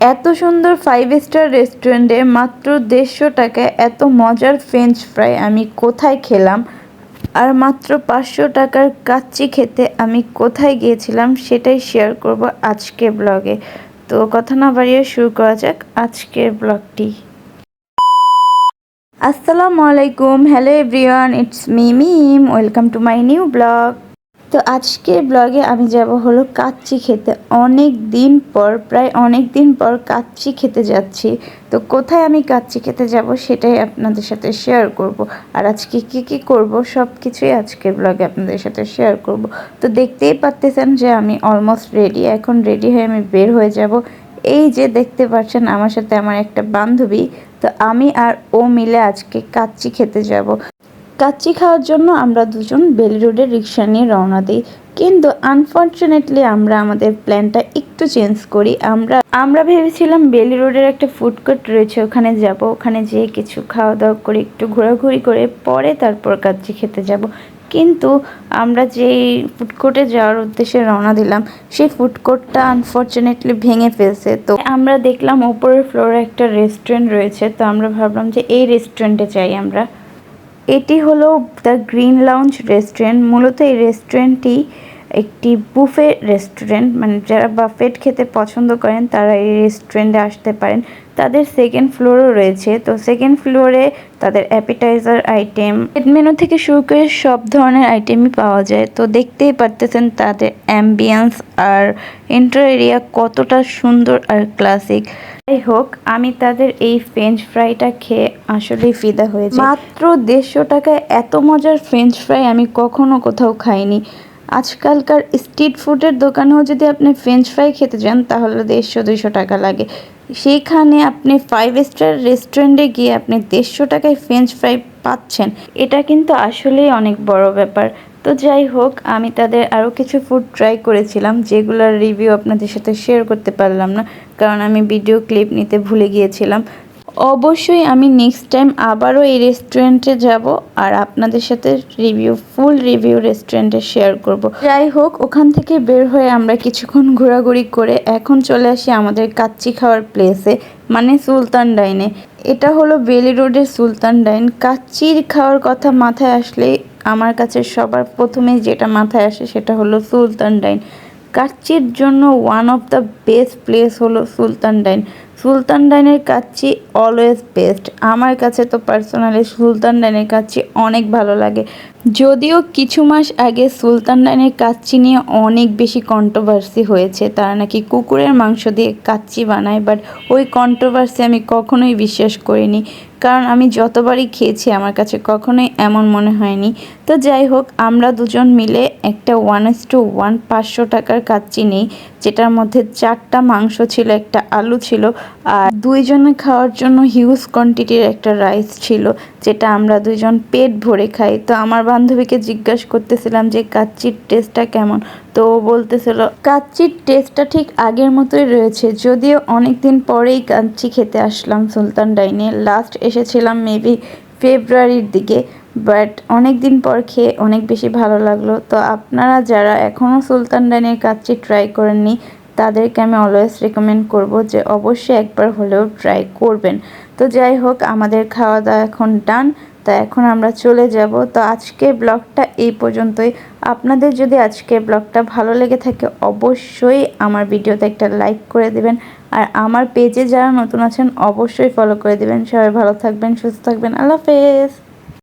এত সুন্দর five star রেস্টুরেন্টে মাত্র দেড়শো টাকায় এত মজার ফ্রেঞ্চ ফ্রাই আমি কোথায় খেলাম? আর মাত্র পাঁচশো টাকার কাচ্চি খেতে আমি কোথায় গিয়েছিলাম সেটাই শেয়ার করব আজকের ব্লগে তো কথা না বাড়িয়ে শুরু করা যাক আজকের ব্লগটি আসসালামু আলাইকুম hello everyone it's me Mim welcome to my new vlog তো আজকের ব্লগে আমি যাব হলো কাচ্চি খেতে। অনেক দিন পর, প্রায় অনেক দিন পর কাচ্চি খেতে যাচ্ছি। তো কোথায় আমি কাচ্চি খেতে যাব সেটাই আপনাদের সাথে শেয়ার করব। আর আজকে কি কি করব সব কিছুই আজকের ব্লগে আপনাদের সাথে শেয়ার করব। তো দেখতেই পারতেছেন যে আমি অলমোস্ট রেডি এখন রেডি হয়ে আমি বের হয়ে যাব। এই যে দেখতে পাচ্ছেন আমার সাথে আমার একটা বান্ধবী, তো আমি আর ও মিলে আজকে কাচ্চি খেতে যাব। কাচ্চি খাওয়ার জন্য আমরা দুজন বেলি রোডের রিক্সা নিয়ে রওনা দিই। কিন্তু আনফর্চুনেটলি আমরা আমাদের প্ল্যানটা একটু চেঞ্জ করি। আমরা আমরা ভেবেছিলাম বেলি রোডের একটা ফুড কোর্ট রয়েছে, ওখানে যাব। ওখানে যেয়ে কিছু খাওয়া দাওয়া করে, একটু ঘোরাঘুরি করে, পরে তারপর কাচ্চি খেতে যাব। কিন্তু আমরা যেই ফুড কোর্টে যাওয়ার উদ্দেশ্যে রওনা দিলাম, সেই ফুড কোর্টটা আনফর্চুনেটলি ভেঙে ফেলছে। তো আমরা দেখলাম ওপরের ফ্লোরে একটা রেস্টুরেন্ট রয়েছে। তো আমরা ভাবলাম যে এই রেস্টুরেন্টে যাই আমরা। এটি হলো দ্য গ্রিন লাউঞ্জ রেস্টুরেন্ট মূলত এই রেস্টুরেন্টটি একটি বুফে রেস্টুরেন্ট মানে যারা বাফেট খেতে পছন্দ করেন তারা এই রেস্টুরেন্টে আসতে পারেন। তাদের সেকেন্ড ফ্লোরও রয়েছে। তো সেকেন্ড ফ্লোরে তাদের অ্যাপিটাইজার আইটেম মেনু থেকে শুরু করে সব ধরনের আইটেমই পাওয়া যায়। তো দেখতেই পারতেছেন তাদের অ্যাম্বিয়েন্স আর ইন্টার এরিয়া কতটা সুন্দর আর ক্লাসিক যাই হোক, আমি তাদের এই ফ্রেঞ্চ ফ্রাইটা খেয়ে আসলেই ফিদা হয়েছে মাত্র দেড়শো টাকায় এত মজার ফ্রেঞ্চ ফ্রাই আমি কখনো কোথাও খাইনি। আজকালকার স্ট্রিট ফুডের দোকানেও যদি আপনি ফ্রেঞ্চ ফ্রাই খেতে যান, তাহলে দেড়শো, দুইশো টাকা লাগে। সেইখানে আপনি ফাইভ স্টার রেস্টুরেন্টে গিয়ে আপনি দেড়শো টাকায় ফ্রেঞ্চ ফ্রাই পাচ্ছেন। এটা কিন্তু আসলেই অনেক বড় ব্যাপার। তো যাই হোক, আমি তাদের আরও কিছু ফুড ট্রাই করেছিলাম, যেগুলোর রিভিউ আপনাদের সাথে শেয়ার করতে পারলাম না, কারণ আমি ভিডিও ক্লিপ নিতে ভুলে গিয়েছিলাম। অবশ্যই আমি নেক্সট টাইম আবারও এই রেস্টুরেন্টে যাব আর আপনাদের সাথে রিভিউ ফুল রিভিউ রেস্টুরেন্টে শেয়ার করব। যাই হোক, ওখান থেকে বের হয়ে আমরা কিছুক্ষণ ঘোরাঘুরি করে এখন চলে আসি আমাদের কাচ্চি খাওয়ার প্লেসে মানে সুলতান ডাইনে। এটা হলো বেলি রোডের সুলতান ডাইন। কাচ্চির খাওয়ার কথা মাথায় আসলে আমার কাছে সবার প্রথমে যেটা মাথায় আসে সেটা হলো সুলতান ডাইন। কাচ্চির জন্য one of the best place হলো সুলতান ডাইন। সুলতান ডাইনের কাচ্চি অলওয়েজ বেস্ট আমার কাছে তো পার্সোনালি সুলতান ডাইনের কাচ্চি অনেক ভালো লাগে। যদিও কিছু মাস আগে সুলতান রানের কাচ্চি নিয়ে অনেক বেশি কন্ট্রোভার্সি হয়েছে। তারা নাকি কুকুরের মাংস দিয়ে কাচ্চি বানায় বাট ওই কন্ট্রোভার্সি আমি কখনোই বিশ্বাস করিনি। কারণ আমি যতবারই খেয়েছি, আমার কাছে কখনোই এমন মনে হয়নি। তো যাই হোক, আমরা দুজন মিলে একটা ওয়ান এস টু ওয়ান পাঁচশো টাকার কাচ্চি নেই, যেটার মধ্যে চারটা মাংস ছিল, একটা আলু ছিল, আর দুইজনে খাওয়ার জন্য হিউজ কোয়ান্টিটির একটা রাইস ছিল, যেটা আমরা দুইজন পেট ভরে খাই। তো আমার বান্ধবীকে জিজ্ঞাসা করতেছিলাম যে, কাচ্চির টেস্টটা কেমন? তো বলতেছিল, কাচ্চির টেস্টটা ঠিক আগের মতোই রয়েছে, যদিও অনেক দিন পরেই কাচ্চি খেতে আসলাম সুলতান ডাইনে। লাস্ট এসেছিলাম মেবি ফেব্রুয়ারির দিকে বাট অনেক দিন পর খেয়ে অনেক বেশি ভালো লাগল। তো আপনারা যারা এখনও সুলতান ডাইনের কাচ্চি ট্রাই করেননি, তাদেরকে আমি অলওয়েজ রেকমেন্ড করব যে, অবশ্যই একবার হলেও ট্রাই করবেন। তো যাই হোক, আমাদের খাওয়া দাওয়া এখন ডান তা এখন আমরা চলে যাব। তো আজকের ব্লগটা এই পর্যন্তই। আপনাদের যদি আজকের ব্লগটা ভালো লেগে থাকে, অবশ্যই আমার ভিডিওতে একটা লাইক করে দেবেন। আর আমার পেজে যারা নতুন আছেন, অবশ্যই ফলো করে দেবেন। সবাই ভালো থাকবেন, সুস্থ থাকবেন। আল্লাহ হাফেজ।